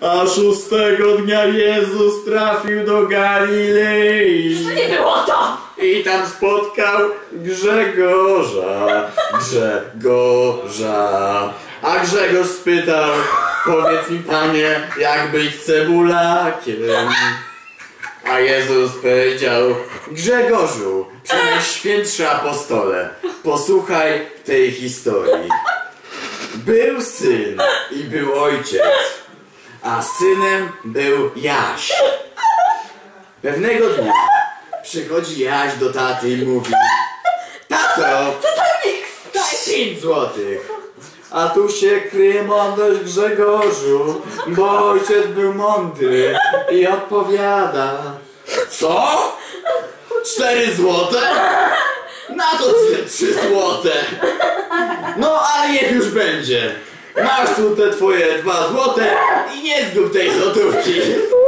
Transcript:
A szóstego dnia Jezus trafił do Galilei. To nie było to! I tam spotkał Grzegorza, Grzegorza. A Grzegorz spytał, powiedz mi panie, jak być cebulakiem. A Jezus powiedział, Grzegorzu, przenajświętszy apostole, posłuchaj tej historii. Był syn i był ojciec, a synem był Jaś. Pewnego dnia przychodzi Jaś do taty i mówi Tato, daj pięć złotych. A tu się kryje mądrość Grzegorzu, bo ojciec był mądry i odpowiada Co? Cztery złote? Na to te trzy złote. No ale niech już będzie. Masz tu te twoje dwa złote i nie teu filho.